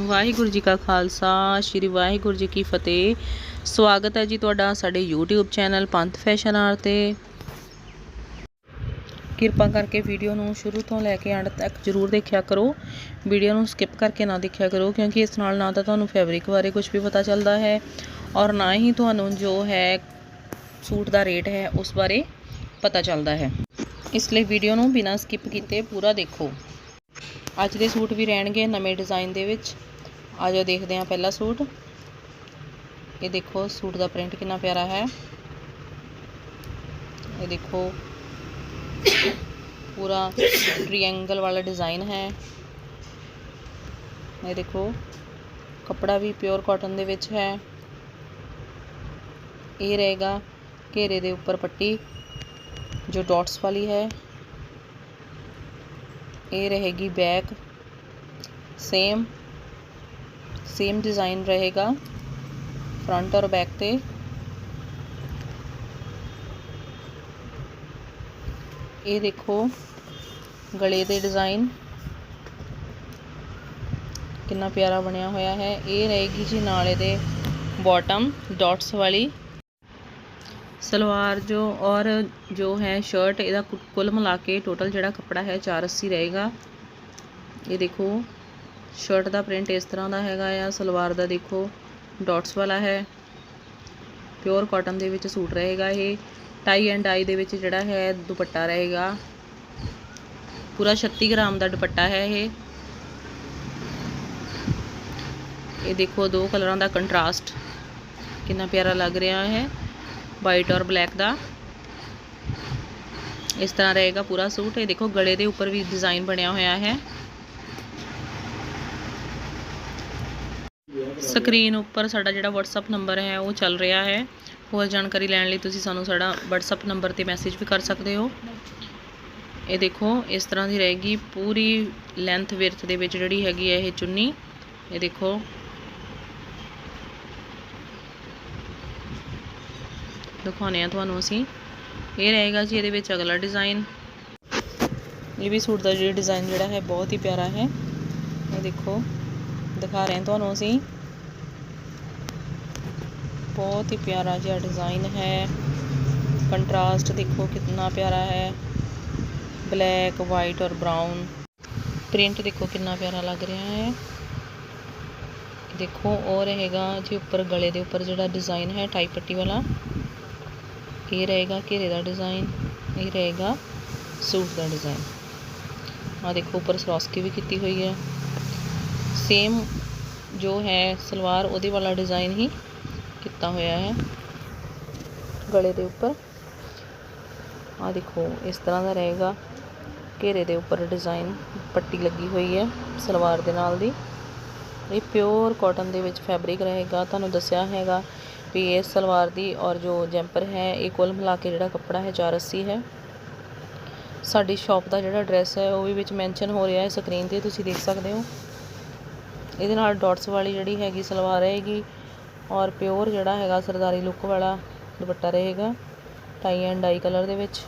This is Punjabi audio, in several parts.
ਵਾਹਿਗੁਰੂ ਜੀ ਕਾ ਖਾਲਸਾ, ਸ੍ਰੀ ਵਾਹਿਗੁਰੂ ਜੀ ਕੀ ਫਤਿਹ। ਸਵਾਗਤ ਹੈ ਜੀ ਤੁਹਾਡਾ ਸਾਡੇ YouTube channel Panth Fashion R ਤੇ। ਕਿਰਪਾ ਕਰਕੇ ਵੀਡੀਓ ਨੂੰ ਸ਼ੁਰੂ ਤੋਂ ਲੈ ਕੇ ਅੰਤ ਤੱਕ ਜਰੂਰ ਦੇਖਿਆ ਕਰੋ। ਵੀਡੀਓ ਨੂੰ ਸਕਿਪ ਕਰਕੇ ਨਾ ਦੇਖਿਆ ਕਰੋ, ਕਿਉਂਕਿ ਇਸ ਨਾਲ ਨਾ ਤਾਂ ਤੁਹਾਨੂੰ ਫੈਬਰਿਕ ਬਾਰੇ ਕੁਝ ਵੀ ਪਤਾ ਚੱਲਦਾ ਹੈ ਔਰ ਨਾ ਹੀ ਤੁਹਾਨੂੰ ਜੋ ਹੈ ਸੂਟ ਦਾ ਰੇਟ ਹੈ ਉਸ ਬਾਰੇ ਪਤਾ ਚੱਲਦਾ ਹੈ। ਇਸ ਲਈ ਵੀਡੀਓ ਨੂੰ ਬਿਨਾਂ ਸਕਿਪ ਕੀਤੇ ਪੂਰਾ ਦੇਖੋ। ਅੱਜ ਦੇ ਸੂਟ ਵੀ ਰਹਿਣਗੇ ਨਵੇਂ ਡਿਜ਼ਾਈਨ ਦੇ ਵਿੱਚ। ਆ ਜਾਓ ਦੇਖਦੇ ਹਾਂ ਪਹਿਲਾ ਸੂਟ। ਇਹ ਦੇਖੋ ਸੂਟ ਦਾ ਪ੍ਰਿੰਟ ਕਿੰਨਾ ਪਿਆਰਾ ਹੈ। ਇਹ ਦੇਖੋ ਪੂਰਾ ਟ੍ਰਾਇੰਗਲ ਵਾਲਾ ਡਿਜ਼ਾਈਨ ਹੈ। ਇਹ ਦੇਖੋ ਕਪੜਾ ਵੀ ਪਿਓਰ ਕਾਟਨ ਦੇ ਵਿੱਚ ਹੈ। ਇਹ ਰਹੇਗਾ ਘੇਰੇ ਦੇ ਉੱਪਰ ਪੱਟੀ, ਜੋ ਡਾਟਸ ਵਾਲੀ ਹੈ। ਇਹ रहेगी बैक सेम सेम डिज़ाइन रहेगा फ्रंट और बैक पे ਇਹ ਦੇਖੋ ਗਲੇ ਦੇ ਡਿਜ਼ਾਈਨ ਕਿੰਨਾ ਪਿਆਰਾ ਬਣਿਆ ਹੋਇਆ ਹੈ ਇਹ ਰਹੇਗੀ ਜੀ ਨਾਲ ਇਹਦੇ ਬਾਟਮ ਡਾਟਸ ਵਾਲੀ ਸਲਵਾਰ ਜੋ ਔਰ ਜੋ ਹੈ ਸ਼ਰਟ ਇਹਦਾ ਕੁ- ਕੁੱਲ ਮਿਲਾ ਕੇ ਟੋਟਲ ਜਿਹੜਾ ਕੱਪੜਾ ਹੈ 480 ਰਹੇਗਾ। ਇਹ ਦੇਖੋ ਸ਼ਰਟ ਦਾ ਪ੍ਰਿੰਟ ਇਸ ਤਰ੍ਹਾਂ ਦਾ ਹੈਗਾ ਆ, ਸਲਵਾਰ ਦਾ ਦੇਖੋ ਡਾਟਸ ਵਾਲਾ ਹੈ। ਪਿਓਰ ਕਾਟਨ ਦੇ ਵਿੱਚ ਸੂਟ ਰਹੇਗਾ ਇਹ। ਟਾਈ ਐਂਡ ਡਾਈ ਦੇ ਵਿੱਚ ਜਿਹੜਾ ਹੈ ਦੁਪੱਟਾ ਰਹੇਗਾ। ਪੂਰਾ 36 ਗ੍ਰਾਮ ਦਾ ਦੁਪੱਟਾ ਹੈ ਇਹ। ਇਹ ਦੇਖੋ ਦੋ ਕਲਰਾਂ ਦਾ ਕੰਟਰਾਸਟ ਕਿੰਨਾ ਪਿਆਰਾ ਲੱਗ ਰਿਹਾ ਹੈ। ਵਾਈਟ ਔਰ ਬਲੈਕ ਦਾ। ਇਸ ਤਰ੍ਹਾਂ ਰਹੇਗਾ ਪੂਰਾ ਸੂਟ। ਇਹ ਦੇਖੋ, ਗਲੇ ਦੇ ਉੱਪਰ ਵੀ ਡਿਜ਼ਾਈਨ ਬਣਿਆ ਹੋਇਆ ਹੈ। ਸਕਰੀਨ ਉੱਪਰ ਸਾਡਾ ਜਿਹੜਾ WhatsApp ਨੰਬਰ ਹੈ, ਉਹ ਚੱਲ ਰਿਹਾ ਹੈ। ਹੋਰ ਜਾਣਕਾਰੀ ਲੈਣ ਲਈ ਤੁਸੀਂ ਸਾਨੂੰ ਸਾਡਾ WhatsApp ਨੰਬਰ ਤੇ ਮੈਸੇਜ ਵੀ ਕਰ ਸਕਦੇ ਹੋ। ਇਹ ਦੇਖੋ, ਇਸ ਤਰ੍ਹਾਂ ਦੀ ਰਹੇਗੀ ਪੂਰੀ ਲੈਂਥ ਵਿਰਥ ਦੇ ਵਿੱਚ ਜਿਹੜੀ ਹੈਗੀ ਹੈ ਇਹ ਚੁੰਨੀ। ਇਹ ਦੇਖੋ ਦਿਖਾਉਂਦੇ ਆ ਤੁਹਾਨੂੰ ਅਸੀਂ। ਇਹ ਰਹੇਗਾ ਜੀ ਇਹਦੇ ਵਿੱਚ ਅਗਲਾ ਡਿਜ਼ਾਈਨ ਇਹ ਵੀ ਸੂਟ ਦਾ ਜਿਹੜਾ ਡਿਜ਼ਾਈਨ ਜਿਹੜਾ ਹੈ, ਬਹੁਤ ਹੀ ਪਿਆਰਾ ਹੈ। ਇਹ ਦੇਖੋ, ਦਿਖਾ ਰਹੇ ਹਾਂ ਤੁਹਾਨੂੰ ਅਸੀਂ। ਬਹੁਤ ਹੀ ਪਿਆਰਾ ਜਿਹਾ ਡਿਜ਼ਾਈਨ ਹੈ। ਕੰਟਰਾਸਟ ਦੇਖੋ ਕਿੰਨਾ ਪਿਆਰਾ ਹੈ। ਬਲੈਕ ਵਾਈਟ ਔਰ ਬਰਾਊਨ ਪ੍ਰਿੰਟ ਦੇਖੋ ਕਿੰਨਾ ਪਿਆਰਾ ਲੱਗ ਰਿਹਾ ਹੈ। ਦੇਖੋ, ਉਹ ਰਹੇਗਾ ਜੀ ਉੱਪਰ, ਗਲੇ ਦੇ ਉੱਪਰ ਜਿਹੜਾ ਡਿਜ਼ਾਈਨ ਹੈ ਟਾਈ ਪੱਟੀ ਵਾਲਾ। ਇਹ ਰਹੇਗਾ ਘੇਰੇ ਦਾ ਡਿਜ਼ਾਈਨ ਇਹ ਰਹੇਗਾ ਸੂਟ ਦਾ ਡਿਜ਼ਾਈਨ ਆ ਦੇਖੋ, ਉੱਪਰ ਸਰੋਸਕੀ ਵੀ ਕੀਤੀ ਹੋਈ ਹੈ। ਸੇਮ ਜੋ ਹੈ ਸਲਵਾਰ, ਉਹਦੇ ਵਾਲਾ ਡਿਜ਼ਾਈਨ ਹੀ ਕੀਤਾ ਹੋਇਆ ਹੈ ਗਲੇ ਦੇ ਉੱਪਰ। ਆ ਦੇਖੋ, ਇਸ ਤਰ੍ਹਾਂ ਦਾ ਰਹੇਗਾ ਘੇਰੇ ਦੇ ਉੱਪਰ ਡਿਜ਼ਾਈਨ ਪੱਟੀ ਲੱਗੀ ਹੋਈ ਹੈ ਸਲਵਾਰ ਦੇ ਨਾਲ ਦੀ। ਇਹ ਪਿਓਰ ਕਾਟਨ ਦੇ ਵਿੱਚ ਫੈਬਰਿਕ ਰਹੇਗਾ। ਤੁਹਾਨੂੰ ਦੱਸਿਆ ਹੈਗਾ ਵੀ ਇਹ ਸਲਵਾਰ ਦੀ ਔਰ ਜੋ ਜੈਂਪਰ ਹੈ, ਇਹ ਕੁੱਲ ਮਿਲਾ ਕੇ ਜਿਹੜਾ ਕੱਪੜਾ ਹੈ 480 ਹੈ। ਸਾਡੀ ਸ਼ਾਪ ਦਾ ਜਿਹੜਾ ਐਡਰੈਸ ਹੈ, ਉਹ ਵੀ ਵਿੱਚ ਮੈਂਸ਼ਨ ਹੋ ਰਿਹਾ ਹੈ ਸਕਰੀਨ ਤੇ, ਤੁਸੀਂ ਦੇਖ ਸਕਦੇ ਹੋ। ਇਹਦੇ ਨਾਲ ਡਾਟਸ ਵਾਲੀ ਜਿਹੜੀ ਹੈਗੀ ਸਲਵਾਰ ਰਹੇਗੀ ਔਰ ਪਿਓਰ ਜਿਹੜਾ ਹੈਗਾ ਸਰਦਾਰੀ ਲੁੱਕ ਵਾਲਾ ਦੁਪੱਟਾ ਰਹੇਗਾ ਟਾਈ ਐਂਡ ਡਾਈ ਕਲਰ ਦੇ ਵਿੱਚ।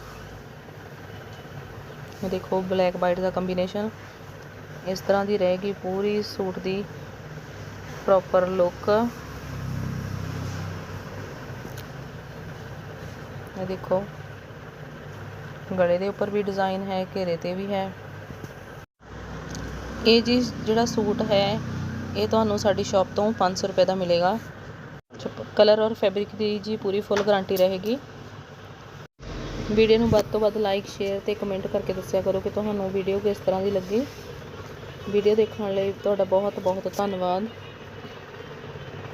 ਇਹ ਦੇਖੋ ਬਲੈਕ ਵਾਈਟ ਦਾ ਕੰਬੀਨੇਸ਼ਨ ਇਸ ਤਰ੍ਹਾਂ ਦੀ ਰਹੇਗੀ ਪੂਰੀ ਸੂਟ ਦੀ ਪ੍ਰੋਪਰ ਲੁੱਕ ਇਹ ਦੇਖੋ। ਗਲੇ ਦੇ ਉੱਪਰ ਵੀ ਡਿਜ਼ਾਈਨ ਹੈ, ਘੇਰੇ ਤੇ ਵੀ ਹੈ। ਇਹ ਜੀ ਜਿਹੜਾ ਸੂਟ ਹੈ, ਇਹ ਤੁਹਾਨੂੰ ਸਾਡੀ ਸ਼ਾਪ ਤੋਂ 500 ਰੁਪਏ ਦਾ ਮਿਲੇਗਾ। ਕਲਰ ਔਰ ਫੈਬਰਿਕ ਦੀ ਜੀ ਪੂਰੀ ਫੁੱਲ ਗਾਰੰਟੀ ਰਹੇਗੀ। ਵੀਡੀਓ ਨੂੰ ਵੱਧ ਤੋਂ ਵੱਧ ਲਾਈਕ ਸ਼ੇਅਰ ਤੇ ਕਮੈਂਟ ਕਰਕੇ ਦੱਸਿਆ ਕਰੋ ਕਿ ਤੁਹਾਨੂੰ ਵੀਡੀਓ ਕਿਸ ਤਰ੍ਹਾਂ ਦੀ ਲੱਗੀ। ਵੀਡੀਓ ਦੇਖਣ ਲਈ ਤੁਹਾਡਾ ਬਹੁਤ ਬਹੁਤ ਧੰਨਵਾਦ।